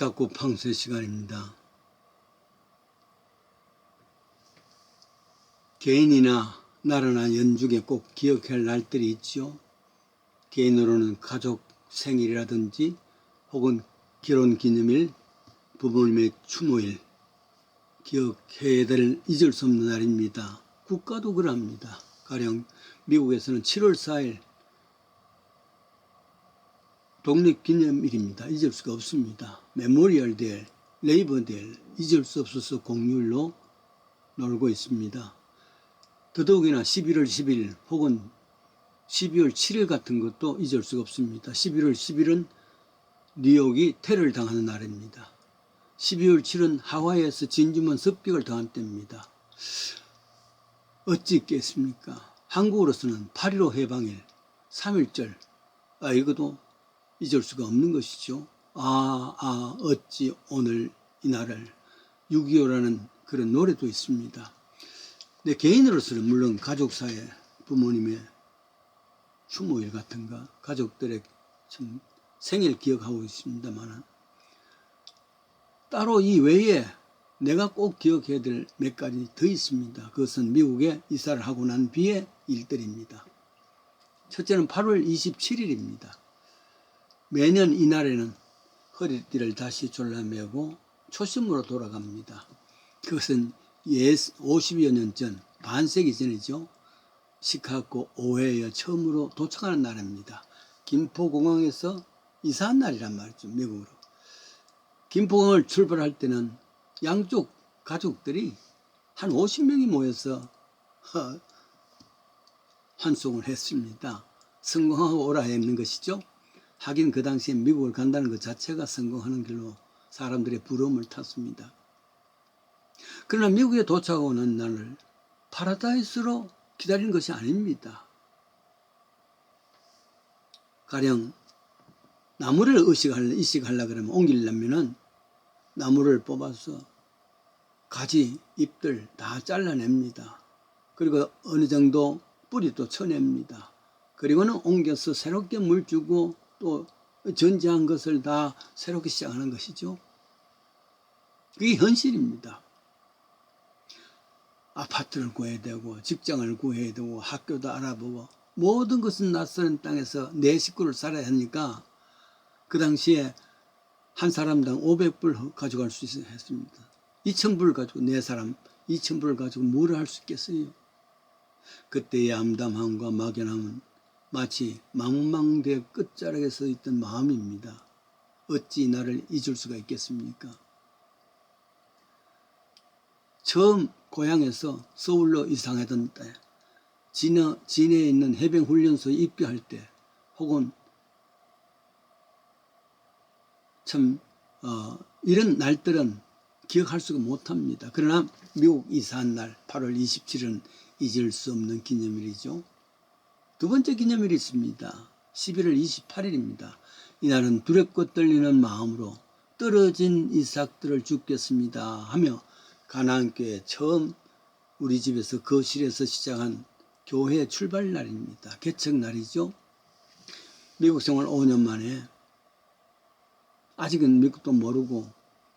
시카고 팡수의 시간입니다. 개인이나 나라나 연중에 꼭 기억해야 할 날들이 있죠. 개인으로는 가족 생일이라든지 혹은 결혼 기념일, 부모님의 추모일 기억해야 될 잊을 수 없는 날입니다. 국가도 그럽니다. 가령 미국에서는 7월 4일 독립기념일입니다. 잊을 수가 없습니다. 메모리얼 데일, 레이버 데일 잊을 수 없어서 공휴일로 놀고 있습니다. 더더욱이나 11월 10일 혹은 12월 7일 같은 것도 잊을 수가 없습니다. 11월 10일은 뉴욕이 테러를 당하는 날입니다. 12월 7일은 하와이에서 진주만 습격을 당한 때입니다. 어찌 있겠습니까? 한국으로서는 8.15 해방일, 3.1절, 아, 이것도 잊을 수가 없는 것이죠. 아, 아, 어찌 오늘 이날을 6.25라는 그런 노래도 있습니다. 내 개인으로서는 물론 가족사에 부모님의 추모일 같은가 가족들의 참 생일 기억하고 있습니다만 따로 이 외에 내가 꼭 기억해야 될 몇 가지 더 있습니다. 그것은 미국에 이사를 하고 난 뒤의 일들입니다. 첫째는 8월 27일입니다. 매년 이날에는 허리띠를 다시 졸라매고 초심으로 돌아갑니다. 그것은 예 50여 년 전, 반세기 전이죠. 시카고 오해에 처음으로 도착하는 날입니다. 김포공항에서 이사한 날이란 말이죠, 미국으로. 김포공항을 출발할 때는 양쪽 가족들이 한 50명이 모여서 환송을 했습니다. 성공하고 오라 했는 것이죠. 하긴 그 당시에 미국을 간다는 것 자체가 성공하는 길로 사람들의 부러움을 탔습니다. 그러나 미국에 도착하는 날을 파라다이스로 기다리는 것이 아닙니다. 가령 나무를 의식할, 이식하려 그러면 옮기려면은 나무를 뽑아서 가지, 잎들 다 잘라냅니다. 그리고 어느 정도 뿌리도 쳐냅니다. 그리고는 옮겨서 새롭게 물 주고 또 전지한 것을 다 새롭게 시작하는 것이죠. 그게 현실입니다. 아파트를 구해야 되고 직장을 구해야 되고 학교도 알아보고 모든 것은 낯선 땅에서 내 식구를 살아야 하니까 그 당시에 한 사람당 500불 가져갈 수 있었습니다. 2,000불 가지고 네 사람 2,000불 가지고 뭘할수 있겠어요? 그때의 암담함과 막연함은 마치 망망대 끝자락에 서 있던 마음입니다. 어찌 나를 잊을 수가 있겠습니까? 처음 고향에서 서울로 이상하던 때, 진해, 진해에 있는 해병훈련소에 입교할 때, 혹은 참, 어, 이런 날들은 기억할 수가 못합니다. 그러나 미국 이사한 날, 8월 27일은 잊을 수 없는 기념일이죠. 두 번째 기념일이 있습니다. 11월 28일입니다. 이날은 두렵고 떨리는 마음으로 떨어진 이삭들을 죽겠습니다 하며 가나안교회 처음 우리 집에서 거실에서 시작한 교회 출발 날입니다. 개척 날이죠. 미국 생활 5년 만에 아직은 미국도 모르고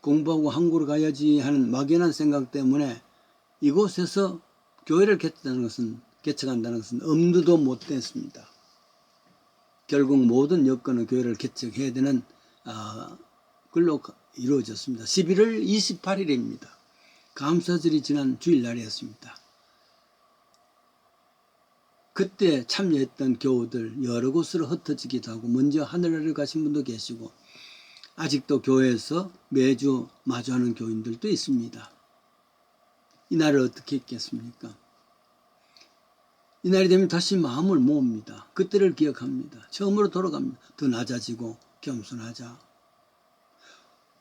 공부하고 한국으로 가야지 하는 막연한 생각 때문에 이곳에서 교회를 개척하는 것은 개척한다는 것은 엄두도 못 냈습니다. 결국 모든 여건은 교회를 개척해야 되는 아, 걸로 이루어졌습니다. 11월 28일입니다. 감사절이 지난 주일날이었습니다. 그때 참여했던 교우들 여러 곳으로 흩어지기도 하고 먼저 하늘나라를 가신 분도 계시고 아직도 교회에서 매주 마주하는 교인들도 있습니다. 이날을 어떻게 있겠습니까? 이날이 되면 다시 마음을 모읍니다. 그때를 기억합니다. 처음으로 돌아갑니다. 더 낮아지고 겸손하자.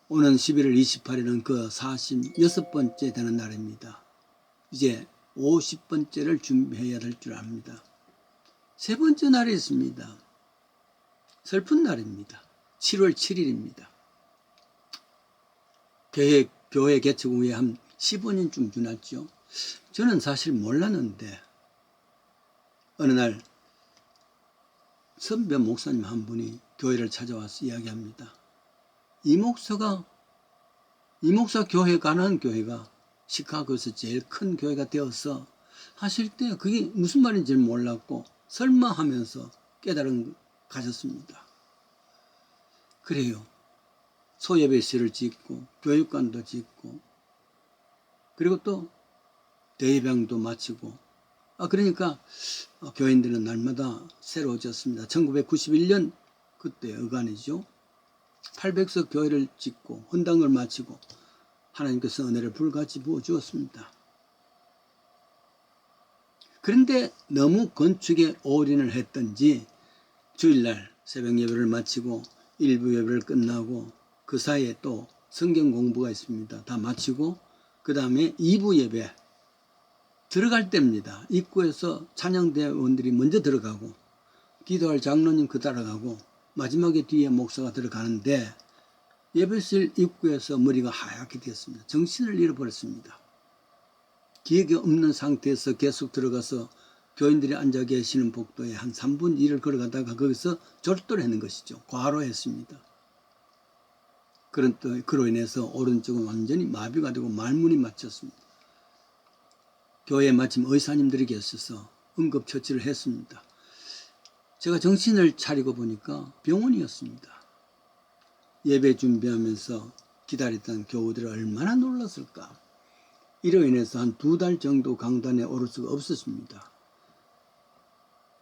오는 11월 28일은 그 46번째 되는 날입니다. 이제 50번째를 준비해야 될 줄 압니다. 세 번째 날이 있습니다. 슬픈 날입니다. 7월 7일입니다. 교회, 교회 개척 후에 한 15년쯤 지났죠. 저는 사실 몰랐는데 어느 날 선배 목사님 한 분이 교회를 찾아와서 이야기합니다. 이 목사가 이 목사 교회 가난 교회가 시카고에서 제일 큰 교회가 되어서 하실 때 그게 무슨 말인지 몰랐고 설마 하면서 깨달은 가졌습니다. 그래요. 소예배실을 짓고 교육관도 짓고 그리고 또 대회병도 마치고 아 그러니까 어, 교인들은 날마다 새로워졌습니다. 1991년 그때 의관이죠. 800석 교회를 짓고 헌당을 마치고 하나님께서 은혜를 불같이 부어 주었습니다. 그런데 너무 건축에 올인을 했던지 주일날 새벽 예배를 마치고 일부 예배를 끝나고 그 사이에 또 성경 공부가 있습니다. 다 마치고 그 다음에 2부 예배 들어갈 때입니다. 입구에서 찬양대원들이 먼저 들어가고 기도할 장로님 그 따라가고 마지막에 뒤에 목사가 들어가는데 예배실 입구에서 머리가 하얗게 되었습니다. 정신을 잃어버렸습니다. 기억이 없는 상태에서 계속 들어가서 교인들이 앉아 계시는 복도에 한 3분 2를 걸어가다가 거기서 절도를 했는 것이죠. 과로했습니다. 그런 또 그로 인해서 오른쪽은 완전히 마비가 되고 말문이 막혔습니다. 교회에 마침 의사님들이 계셔서 응급처치를 했습니다. 제가 정신을 차리고 보니까 병원이었습니다. 예배 준비하면서 기다렸던 교우들이 얼마나 놀랐을까. 이로 인해서 한 두 달 정도 강단에 오를 수가 없었습니다.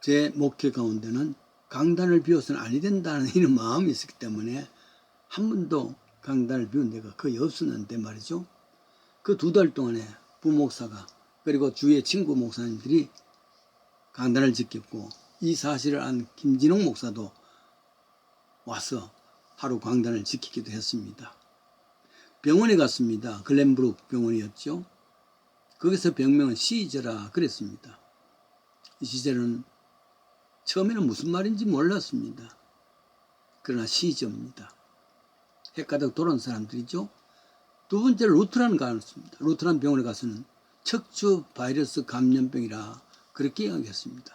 제 목회 가운데는 강단을 비워서는 아니 된다는 이런 마음이 있었기 때문에 한 번도 강단을 비운 데가 거의 없었는데 말이죠. 그 두 달 동안에 부목사가 그리고 주위의 친구 목사님들이 강단을 지켰고 이 사실을 안 김진홍 목사도 와서 하루 강단을 지키기도 했습니다. 병원에 갔습니다. 글렌브룩 병원이었죠. 거기서 병명은 시저라 그랬습니다. 이 시절은 처음에는 무슨 말인지 몰랐습니다. 그러나 시저입니다. 핵가득 돌아온 사람들이죠. 두 번째 루트란 가였습니다. 루트란 병원에 가서는 척추 바이러스 감염병이라 그렇게 이야기했습니다.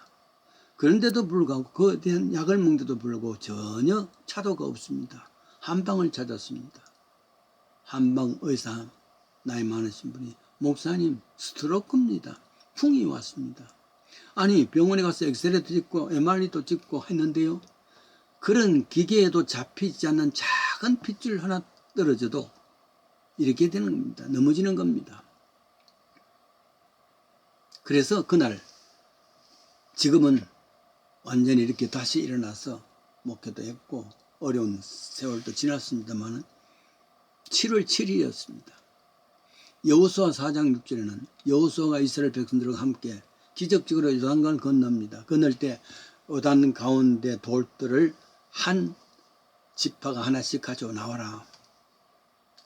그런데도 불구하고 그에 대한 약을 먹는데도 불구하고 전혀 차도가 없습니다. 한방을 찾았습니다. 한방 의사 나이 많으신 분이 목사님 스트로크입니다. 풍이 왔습니다. 아니 병원에 가서 엑스레이도 찍고 MRI도 찍고 했는데요. 그런 기계에도 잡히지 않는 작은 핏줄 하나 떨어져도 이렇게 되는 겁니다. 넘어지는 겁니다. 그래서 그날 지금은 완전히 이렇게 다시 일어나서 목회도 했고 어려운 세월도 지났습니다만 7월 7일이었습니다. 여호수아 4장 6절에는 여호수아가 이스라엘 백성들과 함께 기적적으로 요단강을 건넙니다. 건널 때 요단 가운데 돌들을 한 지파가 하나씩 가져 나와라.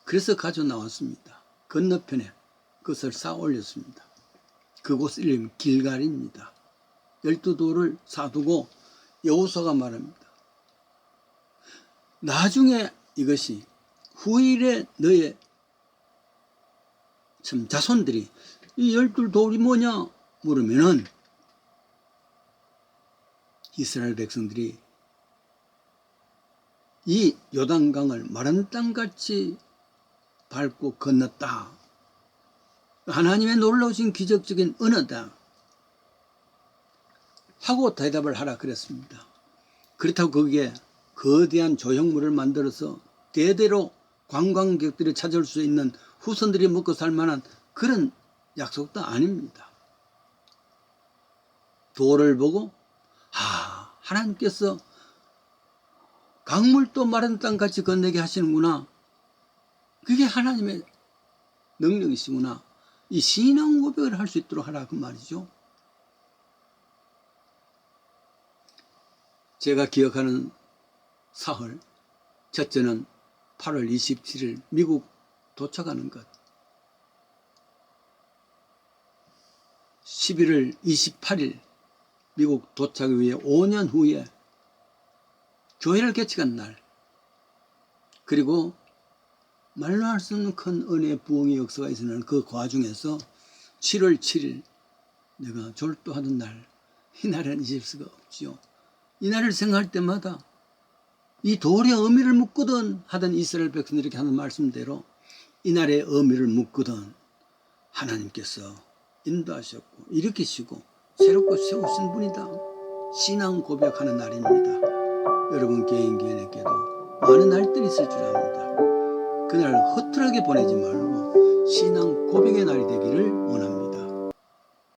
그래서 가져 나왔습니다. 건너편에 그것을 쌓아 올렸습니다. 그곳 이름이 길갈입니다. 열두 돌을 사두고 여호수아가 말합니다. 나중에 이것이 후일에 너의 참 자손들이 이 열둘 돌이 뭐냐 물으면은 이스라엘 백성들이 이 요단강을 마른 땅같이 밟고 건넜다. 하나님의 놀라우신 기적적인 은혜다. 하고 대답을 하라 그랬습니다. 그렇다고 거기에 거대한 조형물을 만들어서 대대로 관광객들이 찾을 수 있는 후손들이 먹고 살 만한 그런 약속도 아닙니다. 돌을 보고 아 하나님께서 강물도 마른 땅같이 건네게 하시는구나. 그게 하나님의 능력이시구나. 이 신앙 고백을 할 수 있도록 하라 그 말이죠. 제가 기억하는 사흘 첫째는 8월 27일 미국 도착하는 것 11월 28일 미국 도착 후에 5년 후에 교회를 개척한 날 그리고 말로 할 수 없는 큰 은혜 부흥의 역사가 있었는 그 과중에서 7월 7일 내가 졸도하던 날이 날은 잊을 수가 없지요. 이 날을 생각할 때마다 이 돌의 의미를 묻거든 하던 이스라엘 백성들에게 하는 말씀대로 이날의 의미를 묻거든 하나님께서 인도하셨고 일으키시고 새롭게 세우신 분이다. 신앙 고백하는 날입니다. 여러분 개인 개인에게도 많은 날들이 있을 줄 압니다. 그날 허탈하게 보내지 말고 신앙 고백의 날이 되기를 원합니다.